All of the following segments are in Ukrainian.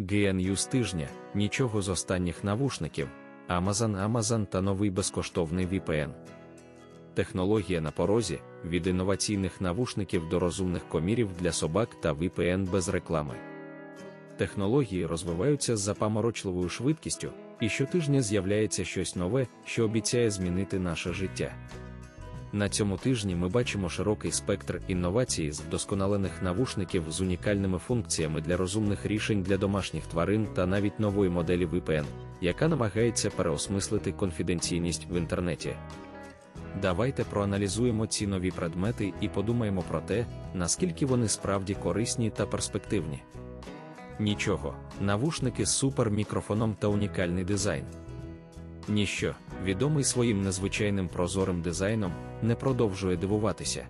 GNU з тижня, нічого з останніх навушників, Amazon Amazon та новий безкоштовний VPN. Технологія на порозі від інноваційних навушників до розумних комірів для собак та VPN без реклами. Технології розвиваються з запаморочливою швидкістю, і щотижня з'являється щось нове, що обіцяє змінити наше життя. На цьому тижні ми бачимо широкий спектр інновацій з вдосконалених навушників з унікальними функціями для розумних рішень для домашніх тварин та навіть нової моделі VPN, яка намагається переосмислити конфіденційність в інтернеті. Давайте проаналізуємо ці нові предмети і подумаємо про те, наскільки вони справді корисні та перспективні. Нічого, навушники з супермікрофоном та унікальний дизайн. Ніщо, відомий своїм незвичайним прозорим дизайном, не продовжує дивуватися.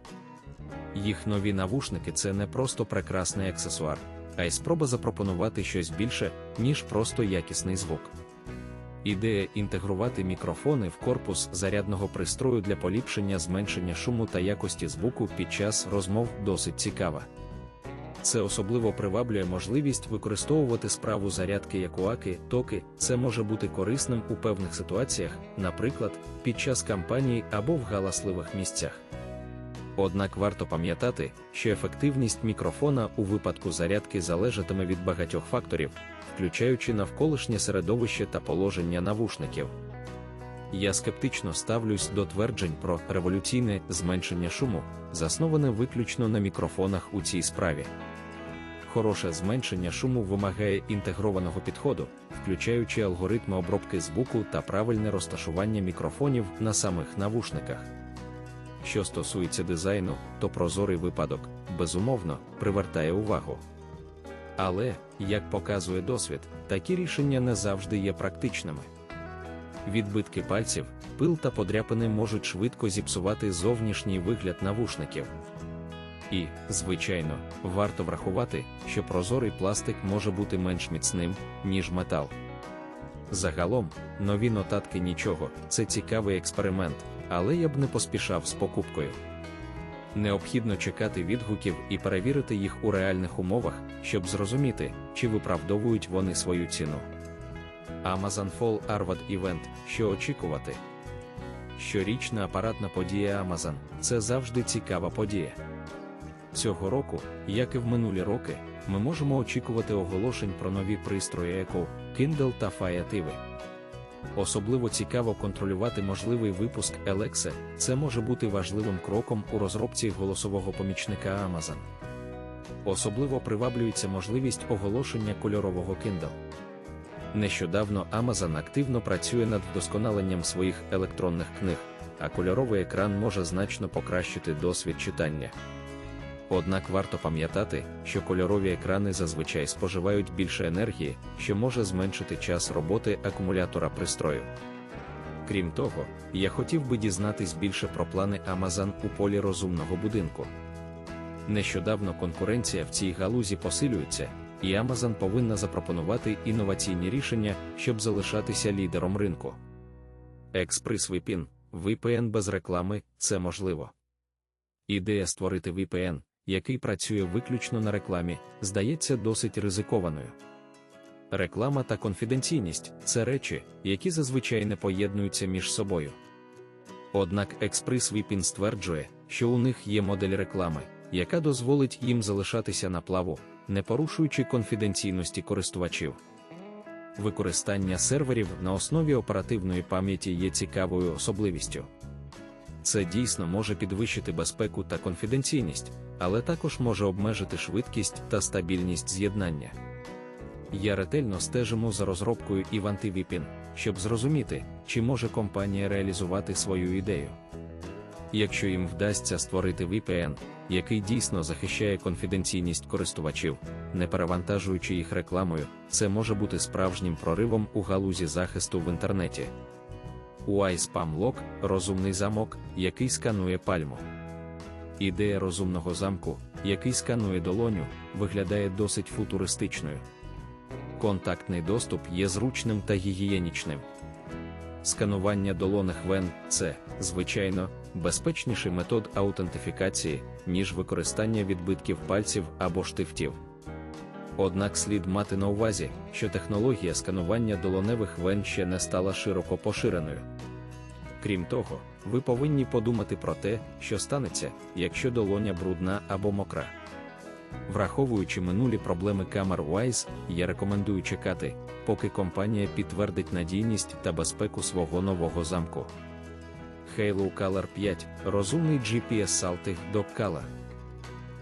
Їх нові навушники це не просто прекрасний аксесуар, а й спроба запропонувати щось більше, ніж просто якісний звук. Ідея інтегрувати мікрофони в корпус зарядного пристрою для поліпшення зменшення шуму та якості звуку під час розмов досить цікава. Це особливо приваблює можливість використовувати справу зарядки як уаки, токи, це може бути корисним у певних ситуаціях, наприклад, під час кампанії або в галасливих місцях. Однак варто пам'ятати, що ефективність мікрофона у випадку зарядки залежатиме від багатьох факторів, включаючи навколишнє середовище та положення навушників. Я скептично ставлюсь до тверджень про революційне зменшення шуму, засноване виключно на мікрофонах у цій справі. Хороше зменшення шуму вимагає інтегрованого підходу, включаючи алгоритми обробки звуку та правильне розташування мікрофонів на самих навушниках. Що стосується дизайну, то прозорий випадок, безумовно, привертає увагу. Але, як показує досвід, такі рішення не завжди є практичними. Відбитки пальців, пил та подряпини можуть швидко зіпсувати зовнішній вигляд навушників. І, звичайно, варто врахувати, що прозорий пластик може бути менш міцним, ніж метал. Загалом, нові нотатки нічого, це цікавий експеримент, але я б не поспішав з покупкою. Необхідно чекати відгуків і перевірити їх у реальних умовах, щоб зрозуміти, чи виправдовують вони свою ціну. Amazon Fall Arvad Event, що очікувати. Щорічна апаратна подія Amazon це завжди цікава подія. Цього року, як і в минулі роки, ми можемо очікувати оголошень про нові пристрої Echo, Kindle та Fire TV. Особливо цікаво контролювати можливий випуск Alexa, це може бути важливим кроком у розробці голосового помічника Amazon. Особливо приваблюється можливість оголошення кольорового Kindle. Нещодавно Amazon активно працює над вдосконаленням своїх електронних книг, а кольоровий екран може значно покращити досвід читання. Однак варто пам'ятати, що кольорові екрани зазвичай споживають більше енергії, що може зменшити час роботи акумулятора пристрою. Крім того, я хотів би дізнатись більше про плани Amazon у полі розумного будинку. Нещодавно конкуренція в цій галузі посилюється, і Amazon повинна запропонувати інноваційні рішення, щоб залишатися лідером ринку. Експрес VPN, VPN без реклами це можливо. Ідея створити VPN, який працює виключно на рекламі, здається досить ризикованою. Реклама та конфіденційність це речі, які зазвичай не поєднуються між собою. Однак Експрес VPN стверджує, що у них є модель реклами, яка дозволить їм залишатися на плаву, не порушуючи конфіденційності користувачів. Використання серверів на основі оперативної пам'яті є цікавою особливістю. Це дійсно може підвищити безпеку та конфіденційність, але також може обмежити швидкість та стабільність з'єднання. Я ретельно стежимо за розробкою Ivanti VPN, щоб зрозуміти, чи може компанія реалізувати свою ідею. Якщо їм вдасться створити VPN, який дійсно захищає конфіденційність користувачів, не перевантажуючи їх рекламою, це може бути справжнім проривом у галузі захисту в інтернеті. UI Lock – розумний замок, який сканує пальму. Ідея розумного замку, який сканує долоню, виглядає досить футуристичною. Контактний доступ є зручним та гігієнічним. Сканування долоних вен це, звичайно, безпечніший метод аутентифікації, ніж використання відбитків пальців або штифтів. Однак слід мати на увазі, що технологія сканування долоневих вен ще не стала широко поширеною. Крім того, ви повинні подумати про те, що станеться, якщо долоня брудна або мокра. Враховуючи минулі проблеми камер Wise, я рекомендую чекати, поки компанія підтвердить надійність та безпеку свого нового замку. Halo Color 5 розумний GPS Saltig Dog Color.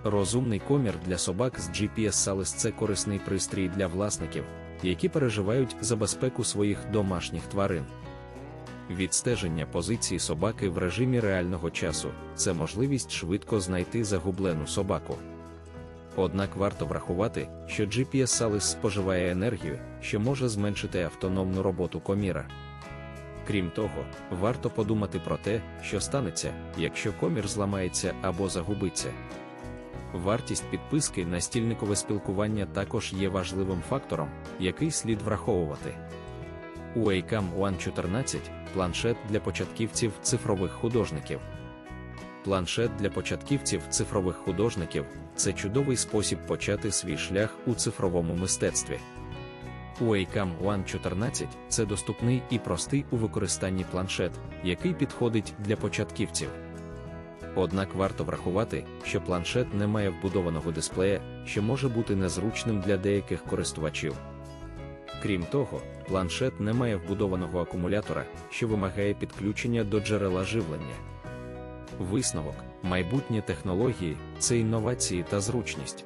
Розумний комір для собак з GPS Salis – це корисний пристрій для власників, які переживають за безпеку своїх домашніх тварин. Відстеження позиції собаки в режимі реального часу це можливість швидко знайти загублену собаку. Однак варто врахувати, що GPS Salis споживає енергію, що може зменшити автономну роботу коміра. Крім того, варто подумати про те, що станеться, якщо комір зламається або загубиться. Вартість підписки на стільникове спілкування також є важливим фактором, який слід враховувати. У Wacom One 14 планшет для початківців цифрових художників. Планшет для початківців цифрових художників це чудовий спосіб почати свій шлях у цифровому мистецтві. Wacom One 14 це доступний і простий у використанні планшет, який підходить для початківців. Однак варто врахувати, що планшет не має вбудованого дисплея, що може бути незручним для деяких користувачів. Крім того, планшет не має вбудованого акумулятора, що вимагає підключення до джерела живлення. Висновок, майбутнє технології це інновації та зручність.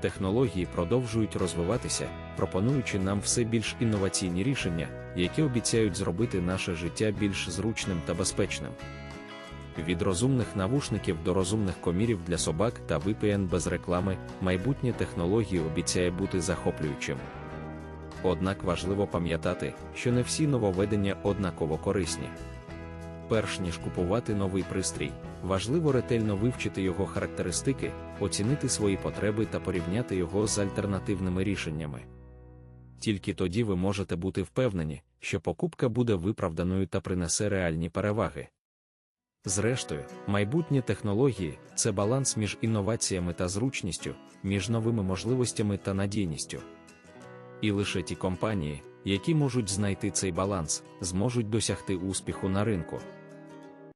Технології продовжують розвиватися, пропонуючи нам все більш інноваційні рішення, які обіцяють зробити наше життя більш зручним та безпечним. Від розумних навушників до розумних комірів для собак та VPN без реклами майбутнє технології обіцяє бути захоплюючим. Однак важливо пам'ятати, що не всі нововведення однаково корисні. Перш ніж купувати новий пристрій, важливо ретельно вивчити його характеристики, оцінити свої потреби та порівняти його з альтернативними рішеннями. Тільки тоді ви можете бути впевнені, що покупка буде виправданою та принесе реальні переваги. Зрештою, майбутні технології це баланс між інноваціями та зручністю, між новими можливостями та надійністю. І лише ті компанії, які можуть знайти цей баланс, зможуть досягти успіху на ринку.